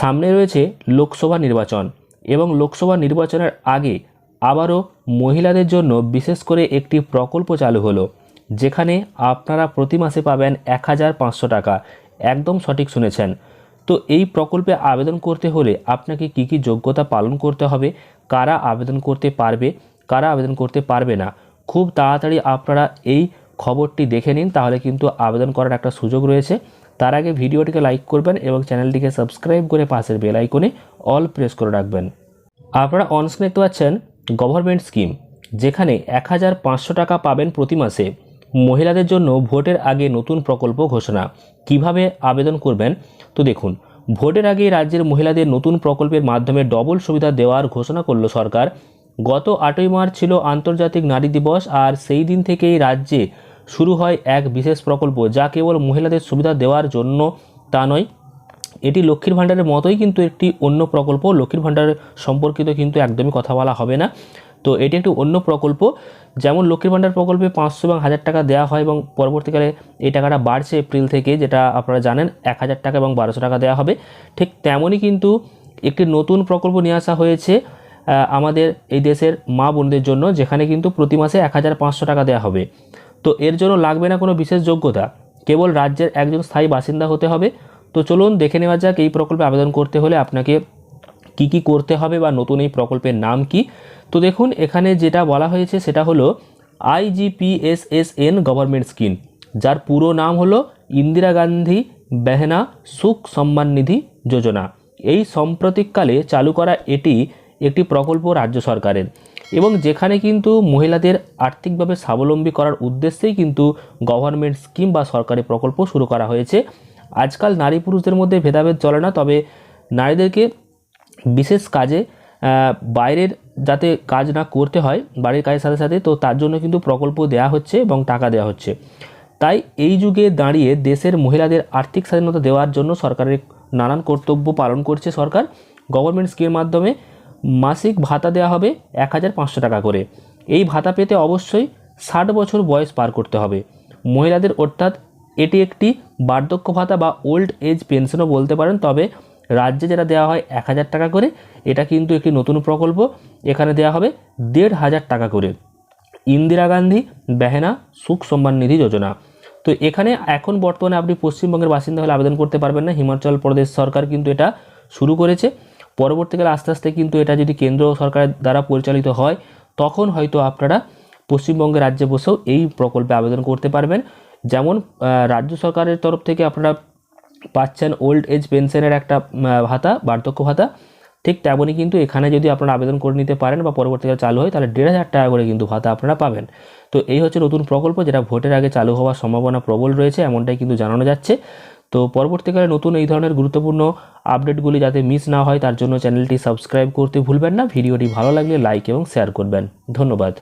সামনে রয়েছে লোকসভা নির্বাচন এবং লোকসভা নির্বাচনের আগে আবারও মহিলাদের জন্য বিশেষ করে একটি প্রকল্প চালু হলো, যেখানে আপনারা প্রতি মাসে পাবেন এক হাজার পাঁচশো টাকা। একদম সঠিক শুনেছেন। তো এই প্রকল্পে আবেদন করতে হলে আপনাকে কি কি যোগ্যতা পালন করতে হবে, কারা আবেদন করতে পারবে, কারা আবেদন করতে পারবে না, খুব তাড়াতাড়ি আপনারা এই খবরটি দেখে নিন, তাহলে কিন্তু আবেদন করার একটা সুযোগ রয়েছে। তার আগে ভিডিওটিকে লাইক করবেন এবং চ্যানেলটিকে সাবস্ক্রাইব করে পাশের বেল আইকনে অল প্রেস করে রাখবেন। আপনারা অনস্ক্রিন দেখতে পাচ্ছেন গভর্নমেন্ট স্কিম যেখানে এক হাজার পাঁচশো টাকা পাবেন প্রতি মাসে। মহিলাদের জন্য ভোটের আগে নতুন প্রকল্প ঘোষণা। কীভাবে আবেদন করবেন? তো দেখুন, ভোটের আগে রাজ্যের মহিলাদের নতুন প্রকল্পের মাধ্যমে ডবল সুবিধা দেওয়ার ঘোষণা করল সরকার। গত আটই মার্চ ছিল আন্তর্জাতিক নারী দিবস, আর সেই দিন থেকেই রাজ্যে শুরু হয় এক বিশেষ প্রকল্প যা কেবল মহিলাদের সুবিধা দেওয়ার জন্য তা নয়, এটি লক্ষ্মীর ভাণ্ডারের মতোই কিন্তু একটি অন্য প্রকল্প। লক্ষ্মীর ভাণ্ডার সম্পর্কিত কিন্তু একদমই কথা বলা হবে না। তো এটি একটি অন্য প্রকল্প, যেমন লক্ষ্মীর ভাণ্ডার প্রকল্পে পাঁচশো এবং হাজার টাকা দেওয়া হয় এবং পরবর্তীকালে এই টাকাটা বাড়ছে এপ্রিল থেকে, যেটা আপনারা জানেন এক হাজার টাকা এবং বারোশো টাকা দেওয়া হবে। ঠিক তেমনই কিন্তু একটি নতুন প্রকল্প নিয়ে আসা হয়েছে আমাদের এই দেশের মা বোনদের জন্য, যেখানে কিন্তু প্রতি মাসে এক হাজার পাঁচশো টাকা দেওয়া হবে। তো এর জন্য লাগবে না কোনো বিশেষ যোগ্যতা। কেবল রাজ্যের একজন স্থায়ী বাসিন্দা হতে হবে। তো চলুন দেখে নেওয়া যাক এই প্রকল্পে আবেদন করতে হলে আপনাকে কি কি করতে হবে বা নতুন এই প্রকল্পের নাম কি। তো দেখুন, এখানে যেটা বলা হয়েছে সেটা হলো আইজিপিএসএসএন গভর্নমেন্ট স্কিম। যার পুরো নাম হলো ইন্দিরা গান্ধী বেহনা সুখ সম্মান নিধি যোজনা। এই সাম্প্রতিককালে চালু করা এটি একটি প্রকল্প রাজ্য সরকারের। এবং যেখানে কিন্তু মহিলাদের আর্থিকভাবে স্বাবলম্বী করার উদ্দেশ্যেই কিন্তু গভর্নমেন্ট স্কিম বা সরকারি প্রকল্প শুরু করা হয়েছে। আজকাল নারী পুরুষদের মধ্যে ভেদাভেদ চলে না, তবে নারীদেরকে বিশেষ কাজে বাইরের যাতে কাজ না করতে হয়, বাড়ির কাজের সাথে সাথে, তো তার জন্য কিন্তু প্রকল্প দেওয়া হচ্ছে এবং টাকা দেওয়া হচ্ছে। তাই এই যুগে দাঁড়িয়ে দেশের মহিলাদের আর্থিক স্বাধীনতা দেওয়ার জন্য সরকারের নানান কর্তব্য পালন করছে সরকার। গভর্নমেন্ট স্কিমের মাধ্যমে মাসিক ভাতা দেওয়া হবে এক হাজার পাঁচশো টাকা করে। এই ভাতা পেতে অবশ্যই ষাট বছর বয়স পার করতে হবে। মহিলাদের অর্থাৎ এটি একটি বার্ধক্য ভাতা বা ওল্ড এজ পেনশনও বলতে পারেন, তবে রাজ্যে যেটা দেওয়া হয় এক হাজার টাকা করে, এটা কিন্তু একটি নতুন প্রকল্প। এখানে দেওয়া হবে দেড় হাজার টাকা করে। ইন্দিরা গান্ধী বেহেনা সুখ সম্মান নিধি যোজনা। তো এখানে এখন বর্তমানে আপনি পশ্চিমবঙ্গের বাসিন্দা হলে আবেদন করতে পারবেন না। হিমাচল প্রদেশ সরকার কিন্তু এটা শুরু করেছে। পরবর্তীকালে আস্তে আস্তে কিন্তু এটা যদি কেন্দ্র সরকারের দ্বারা পরিচালিত হয়, তখন হয়তো আপনারা পশ্চিমবঙ্গের রাজ্যে বসেও এই প্রকল্পে আবেদন করতে পারবেন। যেমন রাজ্য সরকারের তরফ থেকে আপনারা পাচ্ছেন ওল্ড এজ পেনশনের একটা ভাতা, বার্ধক্য ভাতা। ঠিক তেমনই কিন্তু এখানে যদি আপনারা আবেদন করে নিতে পারেন বা পরবর্তীকালে চালু হয়, তাহলে দেড় হাজার টাকা করে কিন্তু ভাতা আপনারা পাবেন। তো এই হচ্ছে নতুন প্রকল্প, যেটা ভোটের আগে চালু হওয়ার সম্ভাবনা প্রবল রয়েছে, এমনটাই কিন্তু জানানো যাচ্ছে। তো পরবর্তীকালে নতুন এই ধরনের গুরুত্বপূর্ণ আপডেটগুলি যাতে মিস না হয়, তার জন্য চ্যানেলটি সাবস্ক্রাইব করতে ভুলবেন না। ভিডিওটি ভালো লাগলে লাইক এবং শেয়ার করবেন। ধন্যবাদ।